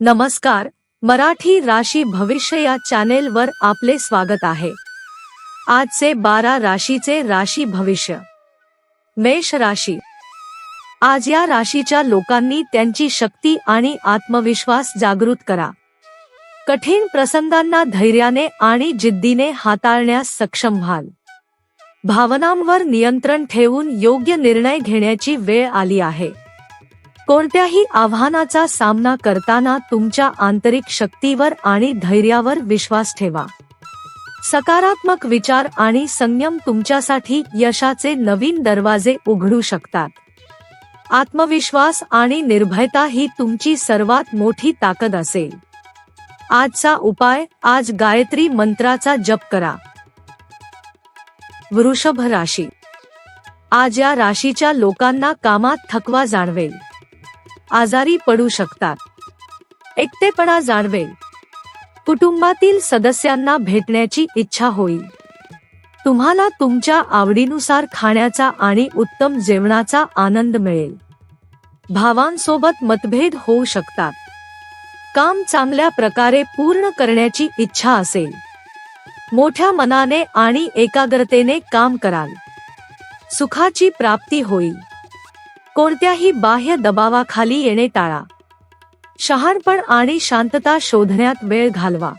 नमस्कार मराठी राशी भविष्य या चॅनेलवर आपले स्वागत आहे. आजचे बारा राशीचे राशी भविष्य. मेष राशी. आज या राशीच्या लोकांनी त्यांची शक्ती आणि आत्मविश्वास जागृत करा. कठीण प्रसंगांना धैर्याने आणि जिद्दीने हाताळण्यास सक्षम व्हाल. भावनांवर नियंत्रण ठेवून योग्य निर्णय घेण्याची वेळ आली आहे. कोणत्याही आव्हानाचा सामना करताना तुमच्या आंतरिक शक्तीवर आणि धैर्यावर विश्वास ठेवा. सकारात्मक विचार आणि संयम तुमच्यासाठी यशाचे नवीन दरवाजे उघडू शकतात. आत्मविश्वास आणि निर्भयता ही तुमची सर्वात मोठी ताकद असेल. आजचा उपाय आज गायत्री मंत्राचा जप करा. वृषभ राशी. आज या राशीच्या लोकांना कामात थकवा जाणवेल. आजारी पडू शकतात. एकटेपणा जाणवेल. कुटुंबातील सदस्यांना भेटण्याची इच्छा होईल. तुम्हाला तुमच्या आवडीनुसार खाण्याचा आणि उत्तम जेवणाचा आनंद मिळेल. भावांसोबत मतभेद होऊ शकतात. काम चांगल्या प्रकारे पूर्ण करण्याची इच्छा असेल. मोठ्या मनाने आणि एकाग्रतेने काम कराल. सुखाची प्राप्ती होईल. कोणत्याही बाह्य दबावाखाली येणे टाळा. शहाणपण आणि शांतता शोधण्यात वेळ घालवा.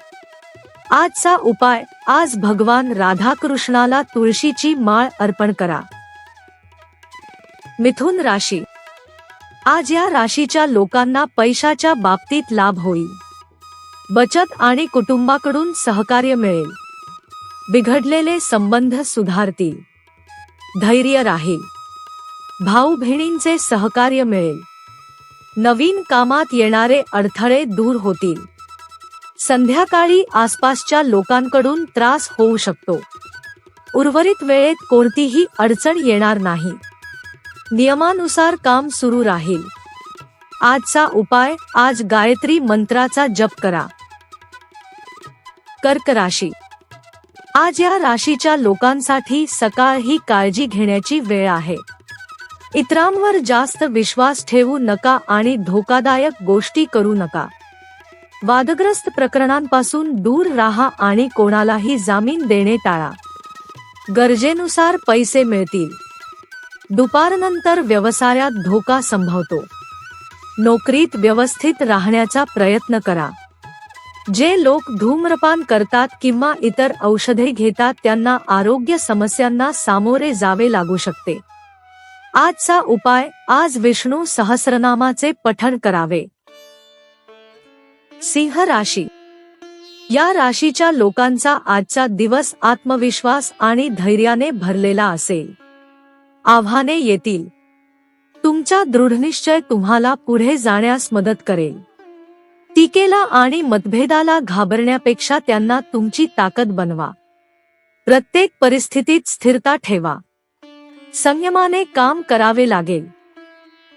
आजचा उपाय आज भगवान राधाकृष्णाला तुळशीची माळ अर्पण करा. मिथुन राशी. आज या राशीच्या लोकांना पैशाच्या बाबतीत लाभ होईल. बचत आणि कुटुंबाकडून सहकार्य मिळेल. बिघडलेले संबंध सुधारतील. धैर्य राहील. भाऊ बहिणींचे सहकार्य मिळेल. नवीन कामात येणारे अडथळे दूर होतील. संध्याकाळी आसपासच्या लोकांकडून त्रास होऊ शकतो. उर्वरित वेळेत कोणतीही अडचण येणार नाही. नियमानुसार काम सुरू राहील. आजचा उपाय आज गायत्री मंत्राचा जप करा. कर्क राशी. आज या राशीच्या लोकांसाठी सकाळ ही काळजी घेण्याची वेळ आहे. इतरांवर जास्त विश्वास ठेवू नका आणि धोकादायक गोष्टी करू नका. वादग्रस्त प्रकरणांपासून दूर राहा आणि कोणालाही जामीन देणे टाळा. गरजेनुसार पैसे मिळतील. दुपारनंतर व्यवसायात धोका संभवतो. नोकरीत व्यवस्थित राहण्याचा प्रयत्न करा. जे लोक धूम्रपान करतात किंवा इतर औषधे घेतात त्यांना आरोग्य समस्यांना सामोरे जावे लागू शकते. आजचा उपाय आज विष्णू सहस्रनामाचे पठण करावे. सिंह राशी. या राशीच्या लोकांचा आजचा दिवस आत्मविश्वास आणि धैर्याने भरलेला असेल. आव्हाने येतील. तुमचा दृढनिश्चय तुम्हाला पुढे जाण्यास मदत करेल. टीकेला आणि मतभेदाला घाबरण्यापेक्षा त्यांना तुमची ताकद बनवा. प्रत्येक परिस्थितीत स्थिरता ठेवा. संयमाने काम करावे लागेल.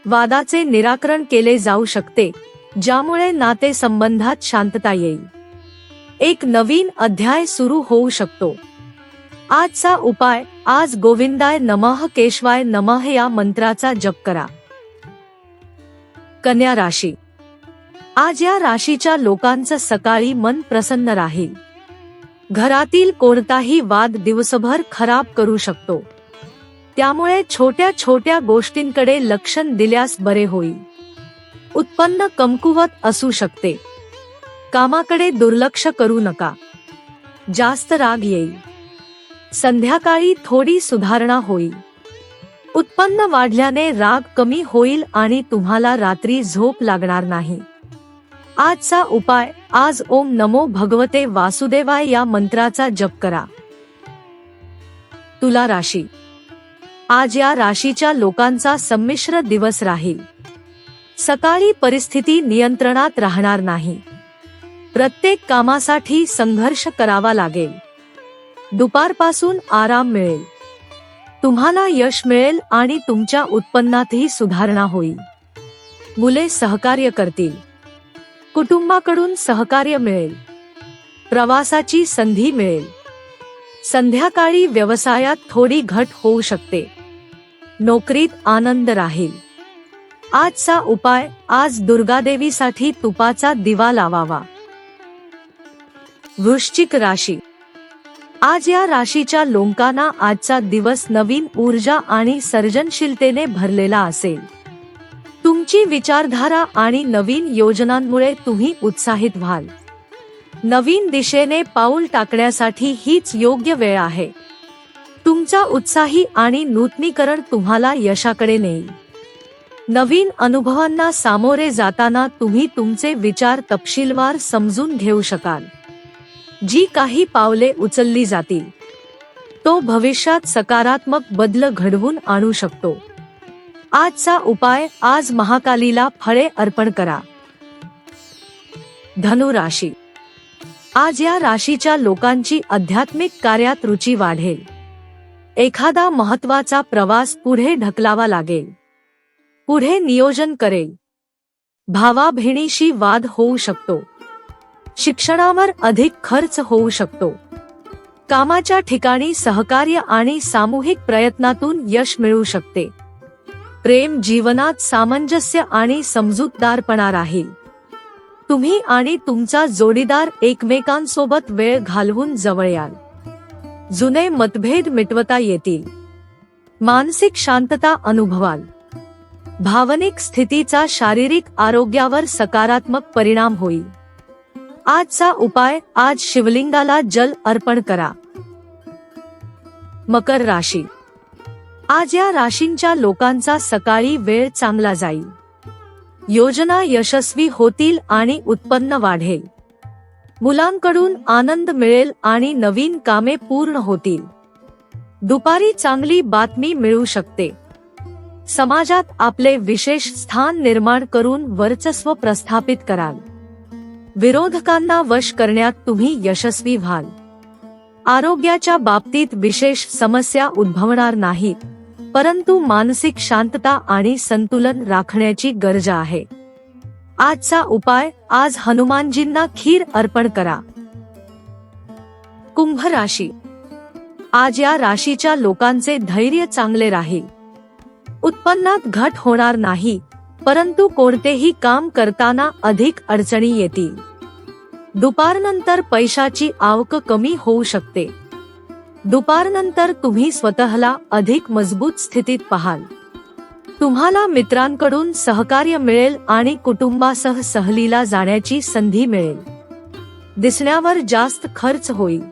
वादाचे निराकरण केले जाऊ शकते ज्यामुळे नातेसंबंधात शांतता येईल. एक नवीन अध्याय सुरू होऊ शकतो. आजचा उपाय आज गोविंदाय नमः केशवाय नमः या मंत्राचा जप करा. कन्या राशी. आज या राशीच्या लोकांचं सकाळी मन प्रसन्न राहील. घरातील कोणताही वाद दिवसभर खराब करू शकतो. त्यामुळे छोट्या छोट्या गोष्टींकडे लक्ष दिल्यास बरे होईल. उत्पन्न कमकुवत असू शकते. कामाकडे दुर्लक्ष करू नका. जास्त राग येईल. संध्याकाळी थोडी सुधारणा होईल. उत्पन्न वाढल्याने राग कमी होईल आणि तुम्हाला रात्री झोप लागणार नाही. आजचा उपाय आज ओम नमो भगवते वासुदेवाय या मंत्राचा जप करा. तुला राशी आज या राशीच्या लोकांचा संमिश्र दिवस राहील. सकाळी परिस्थिती नियंत्रणात राहणार नाही. प्रत्येक कामासाठी संघर्ष करावा लागेल. दुपारपासून आराम मिळेल. तुम्हाला यश मिळेल आणि तुमच्या उत्पन्नातही सुधारणा होईल. मुले सहकार्य करतील. कुटुंबाकडून सहकार्य मिळेल. प्रवासाची संधी मिळेल. संध्याकाळी व्यवसायात थोडी घट होऊ शकते. नोकरीत आनंद राहील. आजचा उपाय आज दुर्गादेवीसाठी तुपाचा दिवा लावावा. वृश्चिक राशी. आज या राशीच्या लोंकांना आजचा दिवस नवीन ऊर्जा आणि सर्जनशीलतेने भरलेला असेल. तुमची विचारधारा आणि नवीन योजनांमुळे तुम्ही उत्साहित व्हाल. नवीन दिशेने पाऊल टाकण्यासाठी हीच योग्य वेळ आहे. तुमचा उत्साही आणि नूतनीकरण तुम्हाला यशाकडे नेईल. नवीन अनुभवांना सामोरे जाताना तुम्ही तुमचे विचार तपशीलवार समजून घेऊ शकाल. जी काही पावले उचलली जातील तो भविष्यात सकारात्मक बदल घडवून आणू शकतो. आजचा उपाय आज महाकालीला फळे अर्पण करा. धनु राशी. आज या राशीच्या लोकांची आध्यात्मिक कार्यात रुची वाढेल. एखादा महत्त्वाचा प्रवास पुढे ढकलावा लागेल. पुढे नियोजन करेल. भावा बहिणीशी वाद होऊ शकतो. शिक्षणावर अधिक खर्च होऊ शकतो. कामाच्या ठिकाणी सहकार्य आणि सामूहिक प्रयत्नातून यश मिळू शकते. प्रेम जीवनात सामंजस्य आणि समजूतदारपणा राहील. तुम्ही आणि तुमचा जोडीदार एकमेकांसोबत वेळ घालवून जवळ याल. जुने मतभेद मिटवता येतील. मानसिक शांतता अनुभवाल. भावनिक स्थितीचा शारीरिक आरोग्यावर सकारात्मक परिणाम होईल. आजचा उपाय आज शिवलिंगाला जल अर्पण करा. मकर राशी. आज या राशींच्या लोकांचा सकाळी वेळ चांगला जाईल. योजना यशस्वी होतील आणि उत्पन्न वाढेल. मुलांकडून आनंद मिळेल आणि नवीन कामे पूर्ण होतील. दुपारी चांगली बातमी मिळू शकते. समाजात आपले विशेष स्थान निर्माण करून वर्चस्व प्रस्थापित कराल. विरोधकांना वश करण्यात तुम्ही यशस्वी व्हाल. आरोग्याच्या बाबतीत विशेष समस्या उद्भवणार नाहीत परंतु मानसिक शांतता आणि संतुलन राखण्याची गरज आहे. आजचा उपाय आज हनुमानजींना खीर अर्पण करा. कुंभ राशी. आज या राशीच्या लोकांचे धैर्य चांगले राहील. उत्पन्नात घट होणार नाही परंतु कोणतेही काम करताना अधिक अडचणी येतील. दुपारनंतर पैशाची आवक कमी होऊ शकते. दुपारनंतर तुम्ही स्वतःला अधिक मजबूत स्थितीत पाहाल. तुम्हाला मित्रांकडून सहकार्य मिळेल आणि कुटुंबासह सहलीला जाण्याची संधी मिळेल. दिसण्यावर जास्त खर्च होईल.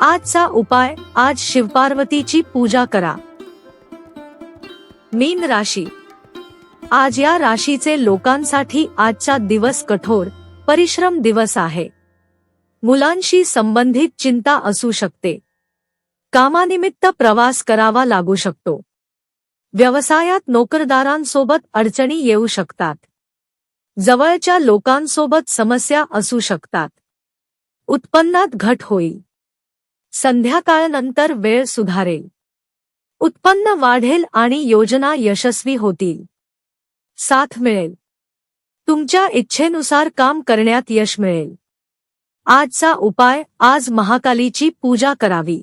आजचा उपाय आज शिवपार्वतीची पूजा करा. मीन राशी. आज या राशीचे लोकांसाठी आजचा दिवस कठोर परिश्रम दिवस आहे. मुलांशी संबंधित चिंता असू शकते. कामानिमित्त प्रवास करावा लागू शकतो. व्यवसायात नोकरदारांसोबत अडचणी येऊ शकतात. जवळच्या लोकांसोबत समस्या असू शकतात. उत्पन्नात घट होईल. संध्याकाळनंतर वेळ सुधारेल. उत्पन्न वाढेल आणि योजना यशस्वी होतील. साथ मिळेल. तुमच्या इच्छेनुसार काम करण्यात यश मिळेल. आजचा उपाय आज महाकालीची पूजा करावी.